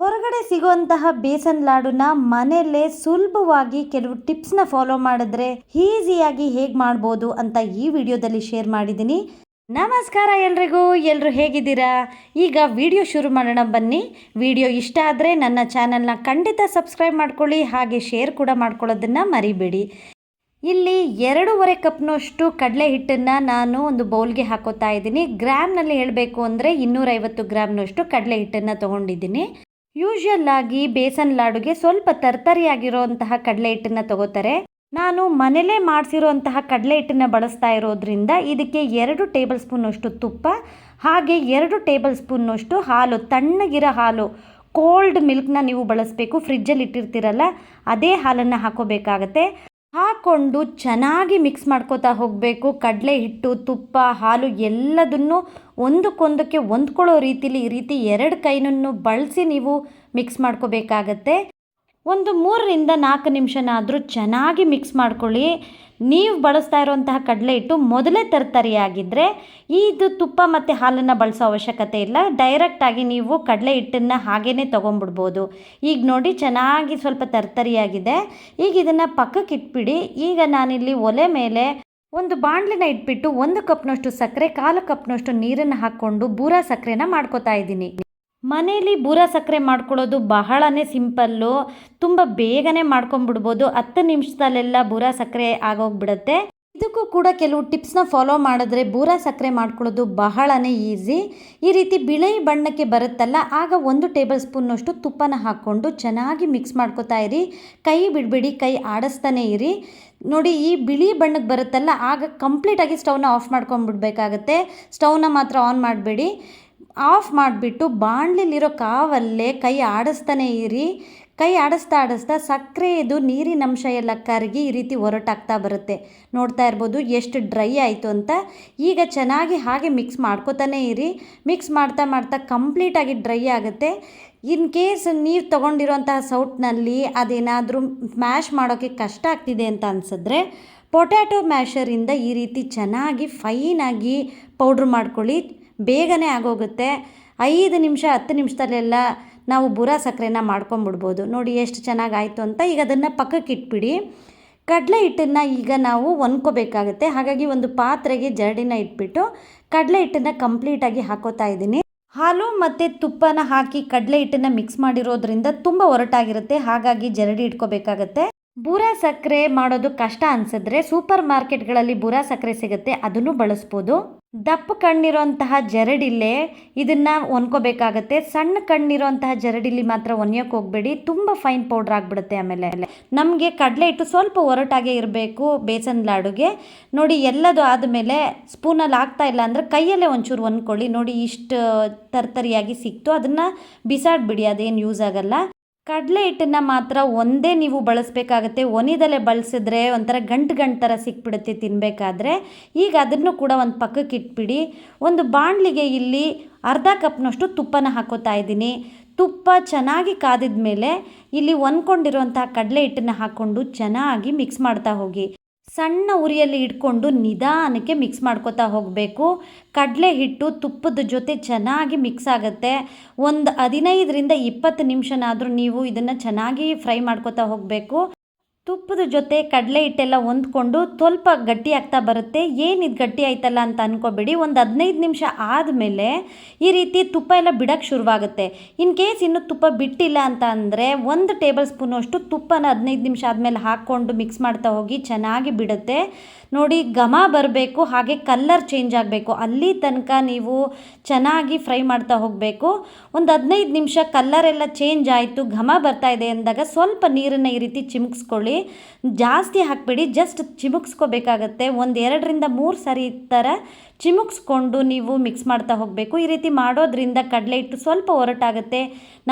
ಹೊರಗಡೆ ಸಿಗುವಂತಹ ಬೇಸನ್ ಲಾಡುನ ಮನೆಯಲ್ಲೇ ಸುಲಭವಾಗಿ ಕೆಲವು ಟಿಪ್ಸ್ನ ಫಾಲೋ ಮಾಡಿದ್ರೆ ಈಸಿಯಾಗಿ ಹೇಗೆ ಮಾಡ್ಬೋದು ಅಂತ ಈ ವಿಡಿಯೋದಲ್ಲಿ ಶೇರ್ ಮಾಡಿದ್ದೀನಿ. ನಮಸ್ಕಾರ ಎಲ್ರಿಗೂ ಎಲ್ಲರೂ ಹೇಗಿದ್ದೀರಾ? ಈಗ ವಿಡಿಯೋ ಶುರು ಮಾಡೋಣ ಬನ್ನಿ. ವಿಡಿಯೋ ಇಷ್ಟ ಆದರೆ ನನ್ನ ಚಾನಲ್ನ ಖಂಡಿತ ಸಬ್ಸ್ಕ್ರೈಬ್ ಮಾಡ್ಕೊಳ್ಳಿ, ಹಾಗೆ ಶೇರ್ ಕೂಡ ಮಾಡ್ಕೊಳ್ಳೋದನ್ನು ಮರಿಬೇಡಿ. ಇಲ್ಲಿ ಎರಡೂವರೆ ಕಪ್ನಷ್ಟು ಕಡಲೆ ಹಿಟ್ಟನ್ನು ನಾನು ಒಂದು ಬೌಲ್ಗೆ ಹಾಕೋತಾ ಇದ್ದೀನಿ. ಗ್ರಾಮ್ನಲ್ಲಿ ಹೇಳಬೇಕು ಅಂದರೆ ಇನ್ನೂರೈವತ್ತು ಗ್ರಾಮ್ನಷ್ಟು ಕಡಲೆ ಹಿಟ್ಟನ್ನು ತೊಗೊಂಡಿದ್ದೀನಿ. ಯೂಶುವಲ್ ಆಗಿ ಬೇಸನ್ ಲಾಡುಗೆ ಸ್ವಲ್ಪ ತರ್ತರಿಯಾಗಿರೋಂತಹ ಕಡಲೆ ಹಿಟ್ಟನ್ನು ತಗೋತಾರೆ. ನಾನು ಮನೇಲೇ ಮಾಡಿಸಿರುವಂತಹ ಕಡಲೆ ಹಿಟ್ಟನ್ನು ಬಳಸ್ತಾ ಇರೋದ್ರಿಂದ ಇದಕ್ಕೆ ಎರಡು ಟೇಬಲ್ ಸ್ಪೂನಷ್ಟು ತುಪ್ಪ, ಹಾಗೆ ಎರಡು ಟೇಬಲ್ ಸ್ಪೂನ್ನಷ್ಟು ಹಾಲು, ತಣ್ಣಗಿರೋ ಹಾಲು, ಕೋಲ್ಡ್ ಮಿಲ್ಕ್ನ ನೀವು ಬಳಸಬೇಕು. ಫ್ರಿಜ್ಜಲ್ಲಿ ಇಟ್ಟಿರ್ತೀರಲ್ಲ, ಅದೇ ಹಾಲನ್ನು ಹಾಕೋಬೇಕಾಗತ್ತೆ. ಹಾಕ್ಕೊಂಡು ಚೆನ್ನಾಗಿ ಮಿಕ್ಸ್ ಮಾಡ್ಕೋತಾ ಹೋಗಬೇಕು. ಕಡಲೆ ಹಿಟ್ಟು, ತುಪ್ಪ, ಹಾಲು ಎಲ್ಲದನ್ನು ಒಂದಕ್ಕೊಂದಕ್ಕೆ ಹೊಂದ್ಕೊಳ್ಳೋ ರೀತಿಲಿ ಈ ರೀತಿ ಎರಡು ಕೈನನ್ನು ಬಳಸಿ ನೀವು ಮಿಕ್ಸ್ ಮಾಡ್ಕೋಬೇಕಾಗತ್ತೆ. ಒಂದು ಮೂರರಿಂದ ನಾಲ್ಕು ನಿಮಿಷನಾದರೂ ಚೆನ್ನಾಗಿ ಮಿಕ್ಸ್ ಮಾಡ್ಕೊಳ್ಳಿ. ನೀವು ಬಳಸ್ತಾ ಇರುವಂತಹ ಕಡಲೆ ಹಿಟ್ಟು ಮೊದಲೇ ತರ್ತರಿಯಾಗಿದ್ದರೆ ಇದು ತುಪ್ಪ ಮತ್ತು ಹಾಲನ್ನು ಬಳಸೋ ಅವಶ್ಯಕತೆ ಇಲ್ಲ. ಡೈರೆಕ್ಟಾಗಿ ನೀವು ಕಡಲೆ ಹಿಟ್ಟನ್ನು ಹಾಗೇ ತೊಗೊಂಬಿಡ್ಬೋದು ಈಗ ನೋಡಿ ಚೆನ್ನಾಗಿ ಸ್ವಲ್ಪ ತರ್ತರಿಯಾಗಿದೆ. ಈಗ ಇದನ್ನು ಪಕ್ಕಕ್ಕೆ ಇಟ್ಬಿಡಿ. ಈಗ ನಾನಿಲ್ಲಿ ಒಲೆ ಮೇಲೆ ಒಂದು ಬಾಣಲಿನ ಇಟ್ಬಿಟ್ಟು ಒಂದು ಕಪ್ನಷ್ಟು ಸಕ್ಕರೆ, ಕಾಲು ಕಪ್ನಷ್ಟು ನೀರನ್ನು ಹಾಕ್ಕೊಂಡು ಬೂರಾ ಸಕ್ಕರೆನ ಮಾಡ್ಕೋತಾ ಇದ್ದೀನಿ. ಮನೇಲಿ ಬೂರ ಸಕ್ಕರೆ ಮಾಡ್ಕೊಳ್ಳೋದು ಬಹಳನೇ ಸಿಂಪಲ್ಲು. ತುಂಬ ಬೇಗನೆ ಮಾಡ್ಕೊಂಬಿಡ್ಬೋದು ಹತ್ತು ನಿಮಿಷದಲ್ಲೆಲ್ಲ ಬೂರ ಸಕ್ಕರೆ ಆಗೋಗ್ಬಿಡುತ್ತೆ. ಇದಕ್ಕೂ ಕೂಡ ಕೆಲವು ಟಿಪ್ಸ್ನ ಫಾಲೋ ಮಾಡಿದ್ರೆ ಬೂರ ಸಕ್ಕರೆ ಮಾಡ್ಕೊಳ್ಳೋದು ಬಹಳನೇ ಈಸಿ. ಈ ರೀತಿ ಬಿಳಿ ಬಣ್ಣಕ್ಕೆ ಬರುತ್ತಲ್ಲ, ಆಗ ಒಂದು ಟೇಬಲ್ ಸ್ಪೂನ್ನಷ್ಟು ತುಪ್ಪನ ಹಾಕ್ಕೊಂಡು ಚೆನ್ನಾಗಿ ಮಿಕ್ಸ್ ಮಾಡ್ಕೋತಾ ಇರಿ. ಕೈ ಬಿಡಬೇಡಿ, ಕೈ ಆಡಿಸ್ತಾನೆ ಇರಿ. ನೋಡಿ, ಈ ಬಿಳಿ ಬಣ್ಣಕ್ಕೆ ಬರುತ್ತಲ್ಲ, ಆಗ ಕಂಪ್ಲೀಟಾಗಿ ಸ್ಟವ್ನ ಆಫ್ ಮಾಡ್ಕೊಂಡ್ಬಿಡ್ಬೇಕಾಗತ್ತೆ. ಸ್ಟವ್ನ ಮಾತ್ರ ಆನ್ ಮಾಡಬೇಡಿ. ಆಫ್ ಮಾಡಿಬಿಟ್ಟು ಬಾಣಲಿಲಿರೋ ಕಾವಲ್ಲೇ ಕೈ ಆಡಿಸ್ತಾನೆ ಇರಿ. ಕೈ ಆಡಿಸ್ತಾ ಆಡಿಸ್ತಾ ಸಕ್ಕರೆದು ನೀರಿನ ಅಂಶ ಎಲ್ಲ ಕರಗಿ ಈ ರೀತಿ ಹೊರಟಾಗ್ತಾ ಬರುತ್ತೆ. ನೋಡ್ತಾ ಇರ್ಬೋದು ಎಷ್ಟು ಡ್ರೈ ಆಯಿತು ಅಂತ. ಈಗ ಚೆನ್ನಾಗಿ ಹಾಗೆ ಮಿಕ್ಸ್ ಮಾಡ್ಕೋತಾನೆ ಇರಿ. ಮಿಕ್ಸ್ ಮಾಡ್ತಾ ಮಾಡ್ತಾ ಕಂಪ್ಲೀಟಾಗಿ ಡ್ರೈ ಆಗುತ್ತೆ. ಇನ್ ಕೇಸ್ ನೀವು ತೊಗೊಂಡಿರೋಂತಹ ಸೌಟ್ನಲ್ಲಿ ಅದೇನಾದರೂ ಮ್ಯಾಶ್ ಮಾಡೋಕ್ಕೆ ಕಷ್ಟ ಆಗ್ತಿದೆ ಅಂತ ಅನಿಸಿದ್ರೆ ಪೊಟ್ಯಾಟೊ ಮ್ಯಾಶರಿಂದ ಈ ರೀತಿ ಚೆನ್ನಾಗಿ ಫೈನಾಗಿ ಪೌಡ್ರ್ ಮಾಡ್ಕೊಳ್ಳಿ. ಬೇಗನೆ ಆಗೋಗುತ್ತೆ. ಐದು ನಿಮಿಷ, ಹತ್ತು ನಿಮಿಷದಲ್ಲೆಲ್ಲ ನಾವು ಬುರ ಸಕ್ಕರೆನ ಮಾಡ್ಕೊಂಬಿಡ್ಬೋದು. ನೋಡಿ ಎಷ್ಟು ಚೆನ್ನಾಗಾಯಿತು ಅಂತ ಈಗ ಅದನ್ನು ಪಕ್ಕಕ್ಕೆ ಇಟ್ಬಿಡಿ. ಕಡಲೆ ಹಿಟ್ಟನ್ನು ಈಗ ನಾವು ಒನ್ಕೋಬೇಕಾಗುತ್ತೆ ಹಾಗಾಗಿ ಒಂದು ಪಾತ್ರೆಗೆ ಜರಡಿನ ಇಟ್ಬಿಟ್ಟು ಕಡಲೆ ಹಿಟ್ಟನ್ನು ಕಂಪ್ಲೀಟಾಗಿ ಹಾಕೋತಾ ಇದ್ದೀನಿ. ಹಾಲು ಮತ್ತು ತುಪ್ಪನ ಹಾಕಿ ಕಡಲೆ ಹಿಟ್ಟನ್ನು ಮಿಕ್ಸ್ ಮಾಡಿರೋದ್ರಿಂದ ತುಂಬ ಒರಟಾಗಿರುತ್ತೆ. ಹಾಗಾಗಿ ಜರಡಿ ಇಟ್ಕೋಬೇಕಾಗತ್ತೆ. ಬುರ ಸಕ್ಕರೆ ಮಾಡೋದು ಕಷ್ಟ ಅನ್ಸಿದ್ರೆ ಸೂಪರ್ ಮಾರ್ಕೆಟ್ಗಳಲ್ಲಿ ಬುರ ಸಕ್ಕರೆ ಸಿಗುತ್ತೆ. ಅದನ್ನು ಬಳಸ್ಬೋದು. ದಪ್ಪ ಕಣ್ಣಿರೋಂತಹ ಜರಡಿಲ್ಲೇ ಇದನ್ನು ಒನ್ಕೋಬೇಕಾಗತ್ತೆ ಸಣ್ಣ ಕಣ್ಣಿರೋಂತಹ ಜರಡಿಲಿ ಮಾತ್ರ ಒನ್ಯೋಕೆ ಹೋಗಬೇಡಿ. ತುಂಬ ಫೈನ್ ಪೌಡ್ರ್ ಆಗಿಬಿಡುತ್ತೆ ಆಮೇಲೆ. ನಮಗೆ ಕಡಲೆ ಹಿಟ್ಟು ಸ್ವಲ್ಪ ಒರಟಾಗೆ ಇರಬೇಕು ಬೇಸನ್ ಲಾಡುಗೆ. ನೋಡಿ, ಎಲ್ಲದು ಆದಮೇಲೆ ಸ್ಪೂನಲ್ಲಿ ಆಗ್ತಾ ಇಲ್ಲ ಅಂದರೆ ಕೈಯಲ್ಲೇ ಒಂಚೂರು ಒನ್ಕೊಳ್ಳಿ ನೋಡಿ, ಇಷ್ಟು ತರ್ತರಿಯಾಗಿ ಸಿಕ್ತು. ಅದನ್ನು ಬಿಸಾಡಿಬಿಡಿ, ಅದೇನು ಯೂಸ್ ಆಗಲ್ಲ. ಕಡಲೆ ಹಿಟ್ಟನ್ನು ಮಾತ್ರ ಒಂದೇ ನೀವು ಬಳಸಬೇಕಾಗತ್ತೆ. ಒನಿದಲೆ ಬಳಸಿದ್ರೆ ಒಂಥರ ಗಂಟು ಗಂಟು ಥರ ಸಿಕ್ಬಿಡುತ್ತೆ ತಿನ್ನಬೇಕಾದ್ರೆ ಈಗ ಅದನ್ನು ಕೂಡ ಒಂದು ಪಕ್ಕಕ್ಕೆ ಇಟ್ಬಿಡಿ. ಒಂದು ಬಾಣಲಿಗೆ ಇಲ್ಲಿ ಅರ್ಧ ಕಪ್ನಷ್ಟು ತುಪ್ಪನ ಹಾಕೋತಾ ಇದ್ದೀನಿ. ತುಪ್ಪ ಚೆನ್ನಾಗಿ ಕಾದಿದ ಮೇಲೆ ಇಲ್ಲಿ ಒನ್ಕೊಂಡಿರುವಂತಹ ಕಡಲೆ ಹಿಟ್ಟನ್ನು ಹಾಕ್ಕೊಂಡು ಚೆನ್ನಾಗಿ ಮಿಕ್ಸ್ ಮಾಡ್ತಾ ಹೋಗಿ. ಸಣ್ಣ ಉರಿಯಲ್ಲಿ ಇಟ್ಕೊಂಡು ನಿಧಾನಕ್ಕೆ ಮಿಕ್ಸ್ ಮಾಡ್ಕೋತಾ ಹೋಗಬೇಕು. ಕಡಲೆ ಹಿಟ್ಟು ತುಪ್ಪದ ಜೊತೆ ಚೆನ್ನಾಗಿ ಮಿಕ್ಸ್ ಆಗುತ್ತೆ. ಒಂದು ಹದಿನೈದರಿಂದ ಇಪ್ಪತ್ತು ನಿಮಿಷನಾದರೂ ನೀವು ಇದನ್ನು ಚೆನ್ನಾಗಿ ಫ್ರೈ ಮಾಡ್ಕೋತಾ ಹೋಗಬೇಕು. ತುಪ್ಪದ ಜೊತೆ ಕಡಲೆ ಹಿಟ್ಟೆಲ್ಲ ಹೊಂದ್ಕೊಂಡು ಸ್ವಲ್ಪ ಗಟ್ಟಿ ಆಗ್ತಾ ಬರುತ್ತೆ. ಏನಿದು ಗಟ್ಟಿ ಆಯ್ತಲ್ಲ ಅಂತ ಅನ್ಕೋಬೇಡಿ. ಒಂದು ಹದಿನೈದು ನಿಮಿಷ ಆದಮೇಲೆ ಈ ರೀತಿ ತುಪ್ಪ ಎಲ್ಲ ಬಿಡೋಕ್ಕೆ ಶುರುವಾಗುತ್ತೆ. ಇನ್ ಕೇಸ್ ಇನ್ನೂ ತುಪ್ಪ ಬಿಟ್ಟಿಲ್ಲ ಅಂತ ಅಂದರೆ ಒಂದು ಟೇಬಲ್ ಸ್ಪೂನಷ್ಟು ತುಪ್ಪನ ಹದಿನೈದು ನಿಮಿಷ ಆದಮೇಲೆ ಹಾಕ್ಕೊಂಡು ಮಿಕ್ಸ್ ಮಾಡ್ತಾ ಹೋಗಿ ಚೆನ್ನಾಗಿ ಬಿಡುತ್ತೆ. ನೋಡಿ, ಘಮ ಬರಬೇಕು, ಹಾಗೆ ಕಲ್ಲರ್ ಚೇಂಜ್ ಆಗಬೇಕು. ಅಲ್ಲಿ ತನಕ ನೀವು ಚೆನ್ನಾಗಿ ಫ್ರೈ ಮಾಡ್ತಾ ಹೋಗಬೇಕು. ಒಂದು ಹದಿನೈದು ನಿಮಿಷ ಕಲ್ಲರ್ ಎಲ್ಲ ಚೇಂಜ್ ಆಯಿತು, ಘಮ ಬರ್ತಾ ಇದೆ ಅಂದಾಗ ಸ್ವಲ್ಪ ನೀರನ್ನು ಈ ರೀತಿ ಚಿಮುಕ್ಸ್ಕೊಳ್ಳಿ. ಜಾಸ್ತಿ ಹಾಕಬೇಡಿ ಜಸ್ಟ್ ಚಿಮುಕ್ಸ್ಕೋಬೇಕಾಗತ್ತೆ. ಒಂದು ಎರಡರಿಂದ ಮೂರು ಸರಿ ಈ ಥರ ಚಿಮುಕ್ಸ್ಕೊಂಡು ನೀವು ಮಿಕ್ಸ್ ಮಾಡ್ತಾ ಹೋಗಬೇಕು. ಈ ರೀತಿ ಮಾಡೋದ್ರಿಂದ ಕಡಲೆ ಹಿಟ್ಟು ಸ್ವಲ್ಪ ಒರಟಾಗುತ್ತೆ.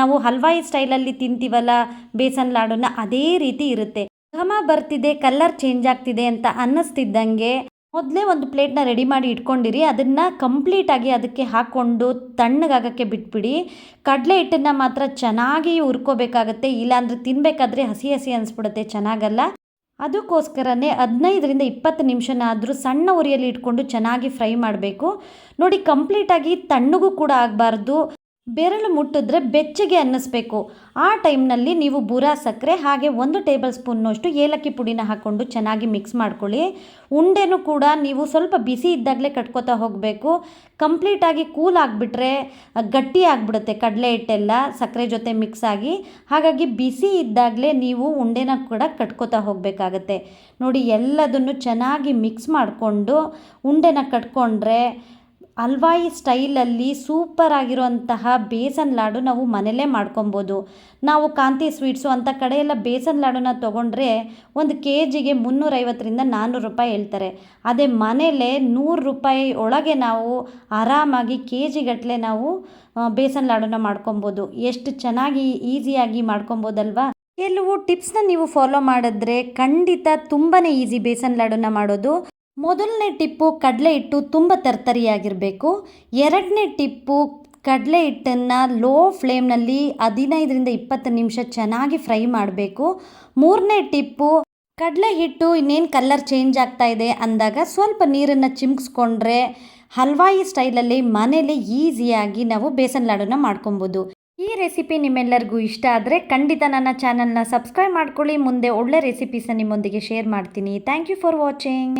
ನಾವು ಹಲ್ವಾಯಿ ಸ್ಟೈಲಲ್ಲಿ ತಿಂತೀವಲ್ಲ, ಬೇಸನ್ ಲಾಡುನ, ಅದೇ ರೀತಿ ಇರುತ್ತೆ. ಘಮ ಬರ್ತಿದೆ ಕಲರ್ ಚೇಂಜ್ ಆಗ್ತಿದೆ ಅಂತ ಅನ್ನಿಸ್ತಿದ್ದಂಗೆ ಮೊದಲೇ ಒಂದು ಪ್ಲೇಟ್ನ ರೆಡಿ ಮಾಡಿ ಇಟ್ಕೊಂಡಿರಿ, ಅದನ್ನು ಕಂಪ್ಲೀಟಾಗಿ ಅದಕ್ಕೆ ಹಾಕ್ಕೊಂಡು ತಣ್ಣಗಾಗಕ್ಕೆ ಬಿಟ್ಬಿಡಿ. ಕಡಲೆ ಹಿಟ್ಟನ್ನು ಮಾತ್ರ ಚೆನ್ನಾಗಿ ಹುರ್ಕೋಬೇಕಾಗತ್ತೆ, ಇಲ್ಲಾಂದರೆ ತಿನ್ನಬೇಕಾದ್ರೆ ಹಸಿ ಹಸಿ ಅನಿಸ್ಬಿಡುತ್ತೆ, ಚೆನ್ನಾಗಲ್ಲ. ಅದಕ್ಕೋಸ್ಕರನೇ ಹದಿನೈದರಿಂದ ಇಪ್ಪತ್ತು ನಿಮಿಷನಾದರೂ ಸಣ್ಣ ಉರಿಯಲ್ಲಿ ಇಟ್ಕೊಂಡು ಚೆನ್ನಾಗಿ ಫ್ರೈ ಮಾಡಬೇಕು. ನೋಡಿ, ಕಂಪ್ಲೀಟಾಗಿ ತಣ್ಣಗೂ ಕೂಡ ಆಗಬಾರ್ದು. ಬೆರಳು ಮುಟ್ಟಿದ್ರೆ ಬೆಚ್ಚಗೆ ಅನ್ನಿಸ್ಬೇಕು. ಆ ಟೈಮ್ನಲ್ಲಿ ನೀವು ಬುರ, ಸಕ್ಕರೆ, ಹಾಗೆ ಒಂದು ಟೇಬಲ್ ಸ್ಪೂನ್ನಷ್ಟು ಏಲಕ್ಕಿ ಪುಡಿನ ಹಾಕ್ಕೊಂಡು ಚೆನ್ನಾಗಿ ಮಿಕ್ಸ್ ಮಾಡ್ಕೊಳ್ಳಿ. ಉಂಡೆನೂ ಕೂಡ ನೀವು ಸ್ವಲ್ಪ ಬಿಸಿ ಇದ್ದಾಗಲೇ ಕಟ್ಕೋತಾ ಹೋಗಬೇಕು. ಕಂಪ್ಲೀಟಾಗಿ ಕೂಲ್ ಆಗಿಬಿಟ್ರೆ, ಗಟ್ಟಿ ಆಗಿಬಿಡುತ್ತೆ ಕಡಲೆ ಹಿಟ್ಟೆಲ್ಲ ಸಕ್ಕರೆ ಜೊತೆ ಮಿಕ್ಸ್ ಆಗಿ. ಹಾಗಾಗಿ ಬಿಸಿ ಇದ್ದಾಗಲೇ ನೀವು ಉಂಡೆನ ಕೂಡ ಕಟ್ಕೋತಾ ಹೋಗಬೇಕಾಗತ್ತೆ. ನೋಡಿ, ಎಲ್ಲದನ್ನು ಚೆನ್ನಾಗಿ ಮಿಕ್ಸ್ ಮಾಡಿಕೊಂಡು ಉಂಡೆನ ಕಟ್ಕೊಂಡ್ರೆ ಹಲ್ವಾಯಿ ಸ್ಟೈಲಲ್ಲಿ ಸೂಪರ್ ಆಗಿರುವಂತಹ ಬೇಸನ್ ಲಾಡು ನಾವು ಮನೆಯಲ್ಲೇ ಮಾಡ್ಕೊಬೋದು. ನಾವು ಕಾಂತಿ ಸ್ವೀಟ್ಸು ಅಂಥ ಕಡೆಯೆಲ್ಲ ಬೇಸನ್ ಲಾಡುನ ತೊಗೊಂಡ್ರೆ ಒಂದು ಕೆ ಜಿಗೆ ಮುನ್ನೂರೈವತ್ತರಿಂದ ನಾನ್ನೂರು ರೂಪಾಯಿ ಹೇಳ್ತಾರೆ. ಅದೇ ಮನೆಯಲ್ಲೇ ನೂರು ರೂಪಾಯಿ ಒಳಗೆ ನಾವು ಆರಾಮಾಗಿ ಕೆ ಜಿಗಟ್ಟಲೆ ನಾವು ಬೇಸನ್ ಲಾಡುನ ಮಾಡ್ಕೊಬೋದು. ಎಷ್ಟು ಚೆನ್ನಾಗಿ ಈಸಿಯಾಗಿ ಮಾಡ್ಕೊಬೋದಲ್ವಾ? ಕೆಲವು ಟಿಪ್ಸ್ನ ನೀವು ಫಾಲೋ ಮಾಡಿದ್ರೆ ಖಂಡಿತ ತುಂಬಾ ಈಸಿ ಬೇಸನ್ ಲಾಡುನ ಮಾಡೋದು. ಮೊದಲನೇ ಟಿಪ್ಪು ಕಡಲೆ ಹಿಟ್ಟು ತುಂಬ ತರ್ತರಿಯಾಗಿರಬೇಕು. ಎರಡನೇ ಟಿಪ್ಪು ಕಡಲೆ ಹಿಟ್ಟನ್ನು ಲೋ ಫ್ಲೇಮ್ನಲ್ಲಿ ಹದಿನೈದರಿಂದ ಇಪ್ಪತ್ತು ನಿಮಿಷ ಚೆನ್ನಾಗಿ ಫ್ರೈ ಮಾಡಬೇಕು. ಮೂರನೇ ಟಿಪ್ಪು ಕಡಲೆ ಹಿಟ್ಟು ಇನ್ನೇನು ಕಲರ್ ಚೇಂಜ್ ಆಗ್ತಾ ಇದೆ ಅಂದಾಗ ಸ್ವಲ್ಪ ನೀರನ್ನು ಚಿಮ್ಕಿಸ್ಕೊಂಡ್ರೆ ಹಲ್ವಾಯಿ ಸ್ಟೈಲಲ್ಲಿ ಮನೇಲಿ ಈಸಿಯಾಗಿ ನಾವು ಬೇಸನ್ ಲಾಡುನ ಮಾಡ್ಕೊಬೋದು. ಈ ರೆಸಿಪಿ ನಿಮ್ಮೆಲ್ಲರಿಗೂ ಇಷ್ಟ ಆದರೆ ಖಂಡಿತ ನನ್ನ ಚಾನಲ್ನ ಸಬ್ಸ್ಕ್ರೈಬ್ ಮಾಡ್ಕೊಳ್ಳಿ. ಮುಂದೆ ಒಳ್ಳೆ ರೆಸಿಪೀಸನ್ನ ನಿಮ್ಮೊಂದಿಗೆ ಶೇರ್ ಮಾಡ್ತೀನಿ. Thank you for watching